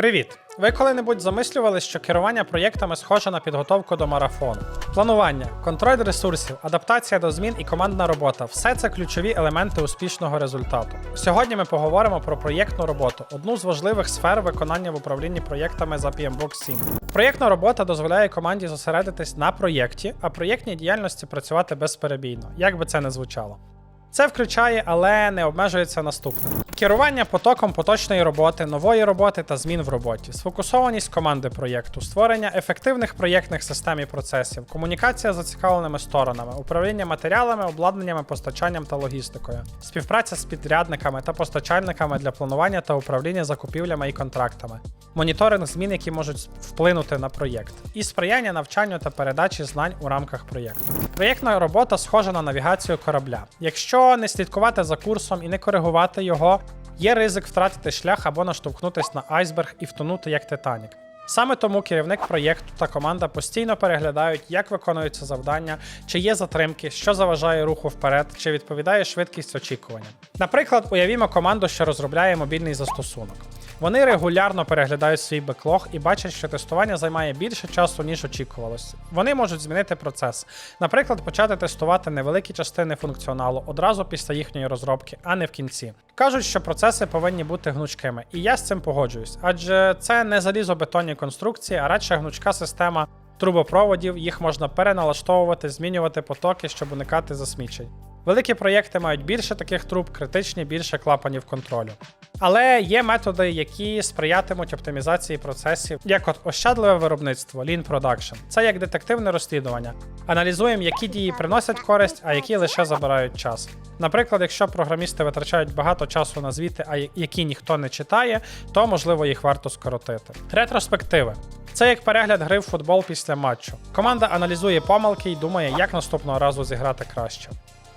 Привіт! Ви коли-небудь замислювались, що керування проєктами схоже на підготовку до марафону? Планування, контроль ресурсів, адаптація до змін і командна робота все це ключові елементи успішного результату. Сьогодні ми поговоримо про проєктну роботу, одну з важливих сфер виконання в управлінні проєктами за PMBOK 7. Проєктна робота дозволяє команді зосередитись на проєкті, а проєктній діяльності працювати безперебійно, як би це не звучало. Це включає, але не обмежується наступним: керування потоком поточної роботи, нової роботи та змін в роботі, сфокусованість команди проєкту, створення ефективних проєктних систем і процесів, комунікація з зацікавленими сторонами, управління матеріалами, обладнаннями, постачанням та логістикою, співпраця з підрядниками та постачальниками для планування та управління закупівлями і контрактами, моніторинг змін, які можуть вплинути на проєкт, і сприяння навчанню та передачі знань у рамках проєкту. Проєктна робота схожа на навігацію корабля. Якщо не слідкувати за курсом і не коригувати його, є ризик втратити шлях або наштовхнутись на айсберг і втонути як Титанік. Саме тому керівник проєкту та команда постійно переглядають, як виконуються завдання, чи є затримки, що заважає руху вперед, чи відповідає швидкість очікування. Наприклад, уявімо команду, що розробляє мобільний застосунок. Вони регулярно переглядають свій беклог і бачать, що тестування займає більше часу, ніж очікувалось. Вони можуть змінити процес, наприклад, почати тестувати невеликі частини функціоналу одразу після їхньої розробки, а не в кінці. Кажуть, що процеси повинні бути гнучкими, і я з цим погоджуюсь, адже це не залізобетонні конструкції, а радше гнучка система трубопроводів, їх можна переналаштовувати, змінювати потоки, щоб уникати засмічень. Великі проєкти мають більше таких труб, критичні більше клапанів контролю. Але є методи, які сприятимуть оптимізації процесів, як от ощадливе виробництво, Lean Production. Це як детективне розслідування. Аналізуємо, які дії приносять користь, а які лише забирають час. Наприклад, якщо програмісти витрачають багато часу на звіти, а які ніхто не читає, то можливо їх варто скоротити. Ретроспективи. Це як перегляд гри в футбол після матчу. Команда аналізує помилки і думає, як наступного разу зіграти краще.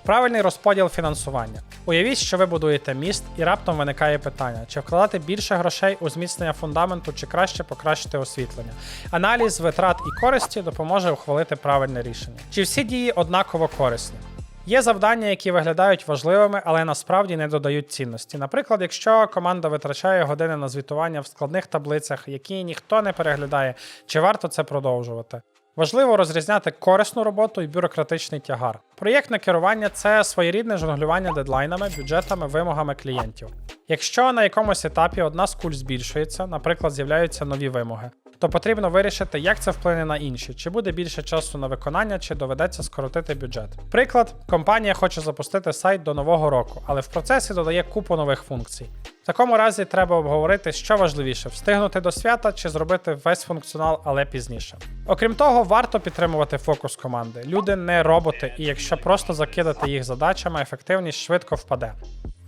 Правильний розподіл фінансування. Уявіть, що ви будуєте міст, і раптом виникає питання: чи вкладати більше грошей у зміцнення фундаменту, чи краще покращити освітлення. Аналіз витрат і користі допоможе ухвалити правильне рішення. Чи всі дії однаково корисні? Є завдання, які виглядають важливими, але насправді не додають цінності. Наприклад, якщо команда витрачає години на звітування в складних таблицях, які ніхто не переглядає, чи варто це продовжувати? Важливо розрізняти корисну роботу і бюрократичний тягар. Проєктне керування це своєрідне жонглювання дедлайнами, бюджетами, вимогами клієнтів. Якщо на якомусь етапі одна з куль збільшується, наприклад, з'являються нові вимоги, то потрібно вирішити, як це вплине на інші, чи буде більше часу на виконання, чи доведеться скоротити бюджет. Приклад, компанія хоче запустити сайт до нового року, але в процесі додає купу нових функцій. В такому разі треба обговорити, що важливіше встигнути до свята чи зробити весь функціонал, але пізніше. Окрім того, варто підтримувати фокус команди. Люди не роботи, і якщо просто закидати їх задачами, ефективність швидко впаде.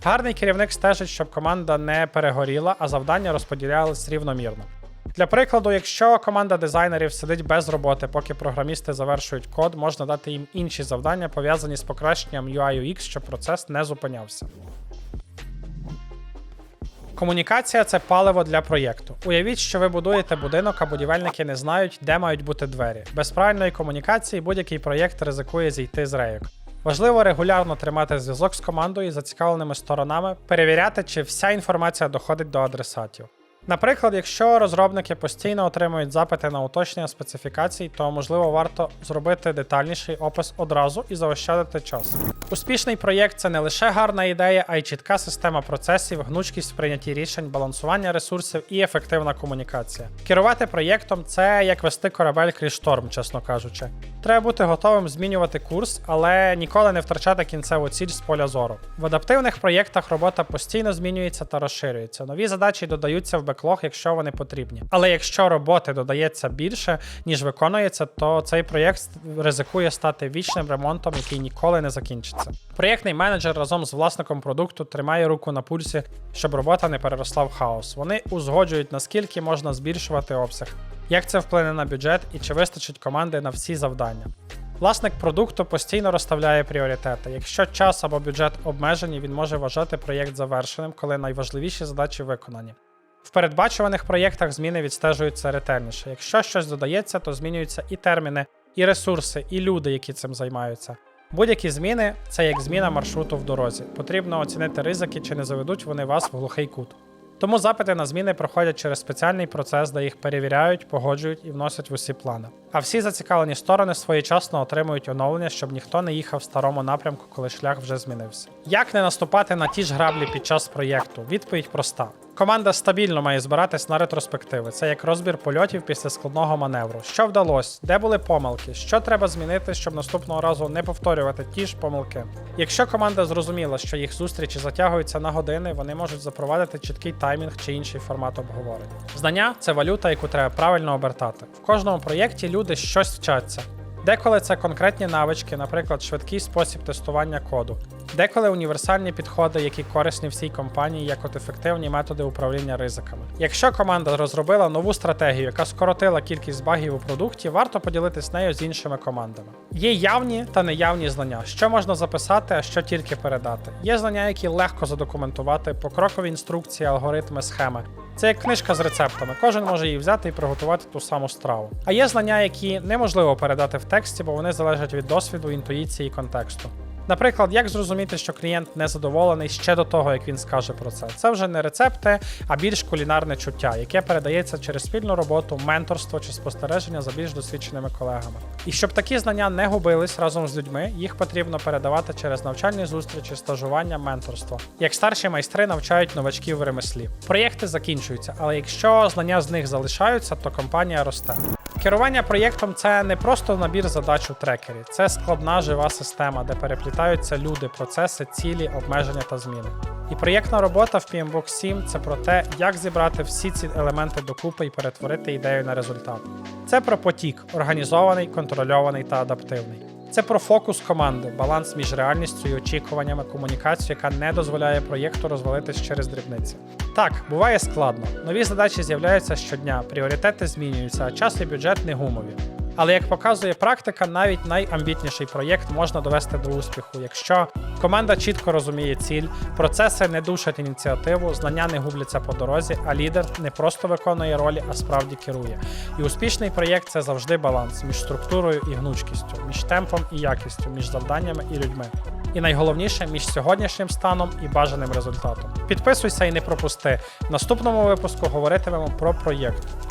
Гарний керівник стежить, щоб команда не перегоріла, а завдання розподілялись рівномірно. Для прикладу, якщо команда дизайнерів сидить без роботи, поки програмісти завершують код, можна дати їм інші завдання, пов'язані з покращенням UI UX, щоб процес не зупинявся. Комунікація це паливо для проєкту. Уявіть, що ви будуєте будинок, а будівельники не знають, де мають бути двері. Без правильної комунікації будь-який проєкт ризикує зійти з рейок. Важливо регулярно тримати зв'язок з командою і зацікавленими сторонами, перевіряти, чи вся інформація доходить до адресатів. Наприклад, якщо розробники постійно отримують запити на уточнення специфікацій, то можливо варто зробити детальніший опис одразу і заощадити час. Успішний проєкт це не лише гарна ідея, а й чітка система процесів, гнучкість в прийнятті рішень, балансування ресурсів і ефективна комунікація. Керувати проєктом це як вести корабель крізь шторм, чесно кажучи. Треба бути готовим змінювати курс, але ніколи не втрачати кінцеву ціль з поля зору. В адаптивних проєктах робота постійно змінюється та розширюється. Нові задачі додаються в беклог, якщо вони потрібні. Але якщо роботи додається більше, ніж виконується, то цей проєкт ризикує стати вічним ремонтом, який ніколи не закінчиться. Проєктний менеджер разом з власником продукту тримає руку на пульсі, щоб робота не переросла в хаос. Вони узгоджують наскільки можна збільшувати обсяг, як це вплине на бюджет і чи вистачить команди на всі завдання. Власник продукту постійно розставляє пріоритети. Якщо час або бюджет обмежені, він може вважати проєкт завершеним, коли найважливіші задачі виконані. В передбачуваних проєктах зміни відстежуються ретельніше. Якщо щось додається, то змінюються і терміни, і ресурси, і люди, які цим займаються. Будь-які зміни це як зміна маршруту в дорозі. Потрібно оцінити ризики, чи не заведуть вони вас в глухий кут. Тому запити на зміни проходять через спеціальний процес, де їх перевіряють, погоджують і вносять в усі плани. А всі зацікавлені сторони своєчасно отримують оновлення, щоб ніхто не їхав в старому напрямку, коли шлях вже змінився. Як не наступати на ті ж граблі під час проєкту? Відповідь проста. Команда стабільно має збиратись на ретроспективи. Це як розбір польотів після складного маневру. Що вдалося, де були помилки, що треба змінити, щоб наступного разу не повторювати ті ж помилки. Якщо команда зрозуміла, що їх зустрічі затягуються на години, вони можуть запровадити чіткий таймінг чи інший формат обговорення. Знання це валюта, яку треба правильно обертати. В кожному проєкті люди щось вчаться. Деколи це конкретні навички, наприклад, швидкий спосіб тестування коду. Деколи універсальні підходи, які корисні всій компанії, як от ефективні методи управління ризиками. Якщо команда розробила нову стратегію, яка скоротила кількість багів у продукті, варто поділитись нею з іншими командами. Є явні та неявні знання, що можна записати, а що тільки передати. Є знання, які легко задокументувати, покрокові інструкції, алгоритми, схеми. Це як книжка з рецептами. Кожен може її взяти і приготувати ту саму страву. А є знання, які неможливо передати в тексті, бо вони залежать від досвіду, інтуїції і контексту. Наприклад, як зрозуміти, що клієнт не задоволений ще до того, як він скаже про це. Це вже не рецепти, а більш кулінарне чуття, яке передається через спільну роботу, менторство чи спостереження за більш досвідченими колегами. І щоб такі знання не губились разом з людьми, їх потрібно передавати через навчальні зустрічі, стажування, менторство. Як старші майстри навчають новачків в ремеслі. Проєкти закінчуються, але якщо знання з них залишаються, то компанія росте. Керування проєктом це не просто набір задач у трекері, це складна жива система, де переплітаються люди, процеси, цілі, обмеження та зміни. І проєктна робота в PMBOK 7 це про те, як зібрати всі ці елементи докупи і перетворити ідею на результат. Це про потік, організований, контрольований та адаптивний. Це про фокус команди, баланс між реальністю і очікуваннями, комунікацію, яка не дозволяє проєкту розвалитись через дрібниці. Так, буває складно. Нові задачі з'являються щодня, пріоритети змінюються, а час і бюджет не гумові. Але як показує практика, навіть найамбітніший проєкт можна довести до успіху, якщо команда чітко розуміє ціль, процеси не душать ініціативу, знання не губляться по дорозі, а лідер не просто виконує ролі, а справді керує. І успішний проєкт це завжди баланс між структурою і гнучкістю, між темпом і якістю, між завданнями і людьми. І найголовніше між сьогоднішнім станом і бажаним результатом. Підписуйся і не пропусти. В наступному випуску говоритимемо про проєкт.